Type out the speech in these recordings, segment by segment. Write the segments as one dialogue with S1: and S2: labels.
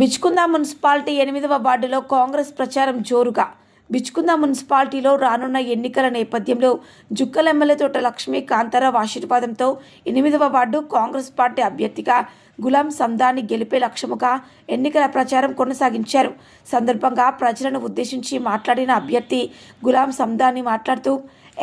S1: Bichkunda municipality ఎనిమిదవ వార్డులో కాంగ్రెస్ ప్రచారం జోరుగా. బిచ్కుంద మున్సిపాలిటీలో రానున్న ఎన్నికల నేపథ్యంలో జుక్కల ఎమ్మెల్యే తోట లక్ష్మీ కాంతారావు ఆశీర్వాదంతో ఎనిమిదవ వార్డు కాంగ్రెస్ పార్టీ అభ్యర్థిగా గులాం సందాని గెలిపే లక్ష్యముగా ఎన్నికల ప్రచారం కొనసాగించారు. సందర్భంగా ప్రజలను ఉద్దేశించి మాట్లాడిన అభ్యర్థి గులాం సందాని మాట్లాడుతూ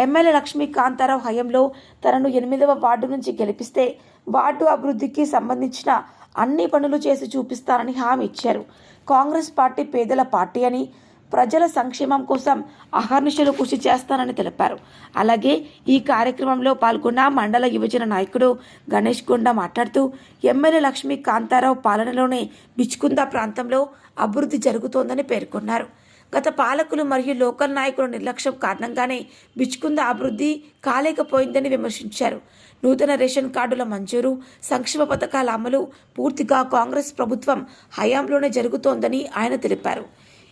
S1: ఎమ్మెల్యే లక్ష్మీ కాంతారావు హయంలో తనను ఎనిమిదవ వార్డు నుంచి గెలిపిస్తే వార్డు అభివృద్ధికి సంబంధించిన అన్ని పనులు చేసి చూపిస్తానని హామీ ఇచ్చారు. కాంగ్రెస్ పార్టీ పేదల పార్టీ అని ప్రజల సంక్షేమం కోసం అహర్నిశలు కృషి చేస్తానని తెలిపారు. అలాగే ఈ కార్యక్రమంలో పాల్గొన్న మండల యువజన నాయకుడు గణేష్ గుండ మాట్లాడుతూ ఎమ్మెల్యే లక్ష్మీ కాంతారావు పాలనలోనే బిచ్కుంద ప్రాంతంలో అభివృద్ధి జరుగుతోందని పేర్కొన్నారు. గత పాలకులు మరియు లోకల్ నాయకుల నిర్లక్ష్యం కారణంగానే బిచ్చుకుంద అభివృద్ధి కాలేకపోయిందని విమర్శించారు. నూతన రేషన్ కార్డుల మంజూరు సంక్షేమ పథకాల అమలు పూర్తిగా కాంగ్రెస్ ప్రభుత్వం హయాంలోనే జరుగుతోందని ఆయన తెలిపారు.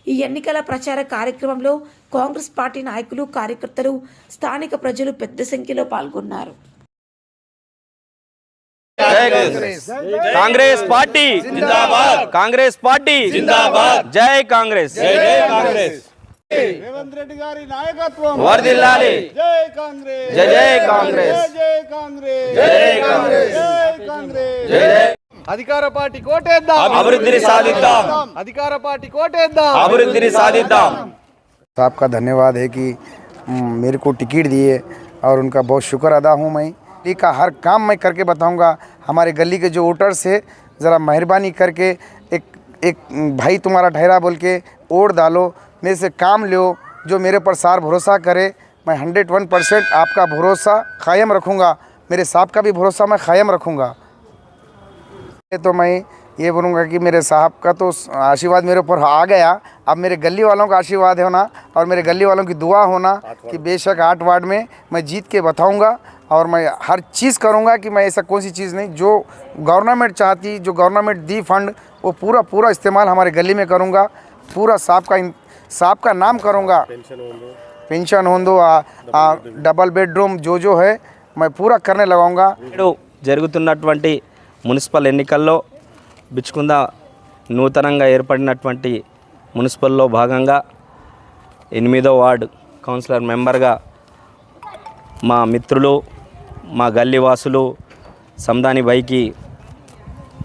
S1: ఈ ఎన్నికల ప్రచార కార్యక్రమంలో కాంగ్రెస్ పార్టీ నాయకులు కార్యకర్తలు స్థానిక ప్రజలు పెద్ద సంఖ్యలో పాల్గొన్నారు.
S2: జై కాంగ్రెస్ కాంగ్రెస్ పార్టీ జిందాబాద్ కాంగ్రెస్ పార్టీ జిందాబాద్ జై కాంగ్రెస్ జై జై కాంగ్రెస్
S3: రేవంత్ రెడ్డి గారి నాయకత్వం
S2: వర్ధిల్లాలి
S3: జై కాంగ్రెస్
S2: జై జై కాంగ్రెస్
S3: జై కాంగ్రెస్
S2: జై కాంగ్రెస్
S3: జై కాంగ్రెస్
S2: జై జై
S3: అధికార పార్టీ కోటేద్దాం
S2: అభివృద్ధిని సాధిద్దాం
S3: అధికార పార్టీ కోటేద్దాం
S2: అభివృద్ధిని సాధిద్దాం
S4: साहब का धन्यवाद है कि हम्म, मेरे को टिकट दिए और उनका बहुत शुक्र अदा हूँ मैं गली का हर काम मैं करके बताऊँगा हमारे गली के जो वोटर्स है ज़रा मेहरबानी करके एक एक भाई तुम्हारा ठहरा बोल के वोट डालो मेरे से काम लो जो मेरे पर सार भरोसा करे मैं हंड्रेड वन परसेंट आपका भरोसा कायम रखूँगा मेरे साहब का भी भरोसा मैं कायम रखूँगा। तो मैं ये बोलूँगा कि मेरे साहब का तो आशीर्वाद मेरे ऊपर आ गया अब मेरे गली वालों का आशीर्वाद होना और मेरे गली वालों की दुआ होना कि बेशक आठ वार्ड में मैं जीत के बताऊँगा और मैं हर चीज़ करूँगा कि मैं ऐसा कौन सी चीज़ नहीं जो गवर्नमेंट चाहती जो गवर्नमेंट दी फंड वो पूरा पूरा इस्तेमाल हमारे गली में करूँगा पूरा साहब का इन- साहब का नाम करूँगा पेंशन हो दो आ- आ, डबल बेडरूम जो जो है मैं पूरा करने लगाऊँगा
S2: నేడు జరుగుతున్నటువంటి మున్సిపల్ ఎన్నికల్లో బిచ్చుకుంద నూతనంగా ఏర్పడినటువంటి మున్సిపల్లో భాగంగా ఎనిమిదో వార్డు కౌన్సిలర్ మెంబర్గా మా మిత్రులు మా గల్లీవాసులు సందాని బైకి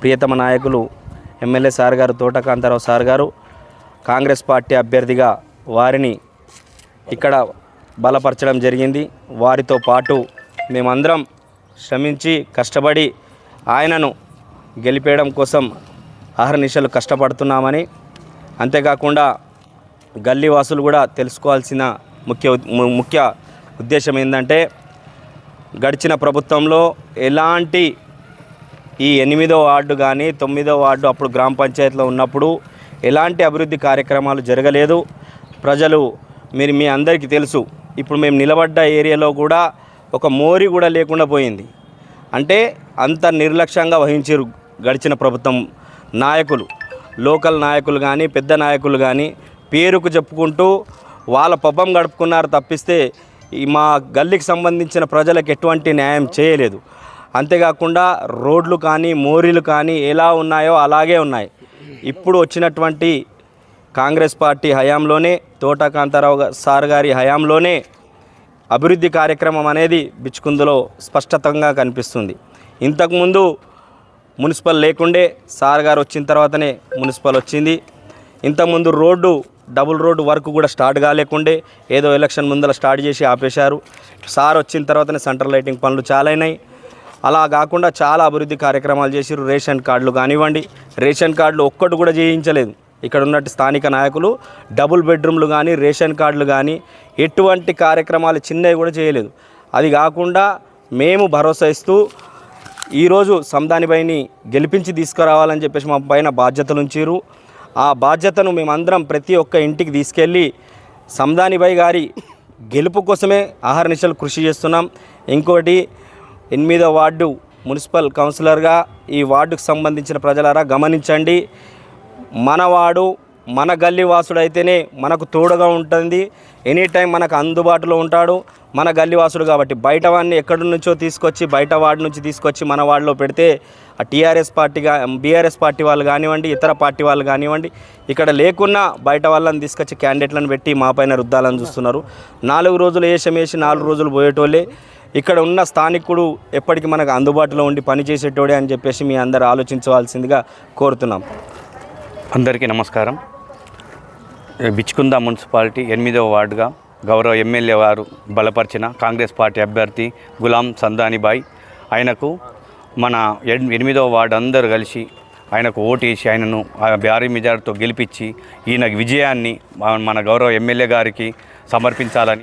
S2: ప్రియతమ నాయకులు ఎమ్మెల్యే సార్ గారు తోటకాంతారావు సార్ గారు కాంగ్రెస్ పార్టీ అభ్యర్థిగా వారిని ఇక్కడ బలపరచడం జరిగింది. వారితో పాటు మేమందరం శ్రమించి కష్టపడి ఆయనను గెలిపేయడం కోసం అహర్నిశలు కష్టపడుతున్నామని అంతేకాకుండా గల్లీవాసులు కూడా తెలుసుకోవాల్సిన ముఖ్య ము- ముఖ్య ఉద్దేశం ఏంటంటే గడిచిన ప్రభుత్వంలో ఎలాంటి ఈ ఎనిమిదో వార్డు కానీ తొమ్మిదో వార్డు అప్పుడు గ్రామ పంచాయతీలో ఉన్నప్పుడు ఎలాంటి అభివృద్ధి కార్యక్రమాలు జరగలేదు. ప్రజలు మీరు మీ అందరికీ తెలుసు ఇప్పుడు మేము నిలబడ్డ ఏరియాలో కూడా ఒక మోరి కూడా లేకుండా పోయింది. అంటే అంత నిర్లక్ష్యంగా వహించారు గడిచిన ప్రభుత్వం నాయకులు. లోకల్ నాయకులు కానీ పెద్ద నాయకులు కానీ పేరుకు చెప్పుకుంటూ వాళ్ళ పబ్బం గడుపుకున్నారు తప్పిస్తే మా గల్లీకి సంబంధించిన ప్రజలకు ఎటువంటి న్యాయం చేయలేదు. అంతేకాకుండా రోడ్లు కానీ మోరీలు కానీ ఎలా ఉన్నాయో అలాగే ఉన్నాయి. ఇప్పుడు వచ్చినటువంటి కాంగ్రెస్ పార్టీ హయాంలోనే తోట కాంతారావు సార్ గారి హయాంలోనే అభివృద్ధి కార్యక్రమం అనేది బిచ్చుకుందులో స్పష్టతంగా కనిపిస్తుంది. ఇంతకుముందు మున్సిపల్ లేకుండే సార్ గారు వచ్చిన తర్వాతనే మున్సిపల్ వచ్చింది. ఇంతకుముందు రోడ్డు డబుల్ రోడ్డు వర్క్ కూడా స్టార్ట్ కాలేకుండే ఏదో ఎలక్షన్ ముందర స్టార్ట్ చేసి ఆపేశారు. సార్ వచ్చిన తర్వాతనే సెంటర్ లైటింగ్ పనులు చాలా అయినాయి అలా కాకుండా చాలా అభివృద్ధి కార్యక్రమాలు చేసిరు రేషన్ కార్డులు కానివ్వండి రేషన్ కార్డులు ఒక్కటి కూడా చేయించలేదు. ఇక్కడ ఉన్నట్టు స్థానిక నాయకులు డబుల్ బెడ్రూమ్లు కానీ రేషన్ కార్డులు కానీ ఎటువంటి కార్యక్రమాలు చిన్నవి కూడా చేయలేదు. అది కాకుండా మేము భరోసా ఇస్తూ ఈరోజు సందానిపైని గెలిపించి తీసుకురావాలని చెప్పేసి మా పైన బాధ్యతలు ఉంచారు ఆ బాధ్యతను మేమందరం ప్రతి ఒక్క ఇంటికి తీసుకెళ్ళి సందానిబాయి గారి గెలుపు కోసమే ఆహారనిశలు కృషి చేస్తున్నాం. ఇంకోటి ఎనిమిదో వార్డు మున్సిపల్ కౌన్సిలర్గా ఈ వార్డుకు సంబంధించిన ప్రజలారా గమనించండి. మనవాడు మన గల్లీ అయితేనే మనకు తోడుగా ఉంటుంది. ఎనీ టైం మనకు అందుబాటులో ఉంటాడు. మన గల్లీవాసుడు కాబట్టి బయట వాడిని ఎక్కడి నుంచో తీసుకొచ్చి బయట వాడి నుంచి తీసుకొచ్చి మన వాడిలో పెడితే ఆ టీఆర్ఎస్ పార్టీగా బీఆర్ఎస్ పార్టీ వాళ్ళు కానివ్వండి ఇతర పార్టీ వాళ్ళు కానివ్వండి ఇక్కడ లేకున్నా బయట వాళ్ళని తీసుకొచ్చి క్యాండిడేట్లను పెట్టి మా పైన రుద్దాలని చూస్తున్నారు. నాలుగు రోజులు వేషం వేసి నాలుగు రోజులు పోయేటోళ్ళే. ఇక్కడ ఉన్న స్థానికుడు ఎప్పటికీ మనకు అందుబాటులో ఉండి పనిచేసేటోడే అని చెప్పేసి మీ అందరు ఆలోచించవలసిందిగా కోరుతున్నాం.
S5: అందరికీ నమస్కారం. బిచ్కుంద మున్సిపాలిటీ ఎనిమిదవ వార్డుగా గౌరవ ఎమ్మెల్యే వారు బలపరిచిన కాంగ్రెస్ పార్టీ అభ్యర్థి గులాం సందానిబాయ్. ఆయనకు మన ఎన్- ఎనిమిదవ వార్డు అందరూ కలిసి ఆయనకు ఓటేసి ఆయనను ఆ భారీ మెజార్టీతో గెలిపించి ఈయన విజయాన్ని మన గౌరవ ఎమ్మెల్యే గారికి సమర్పించాలని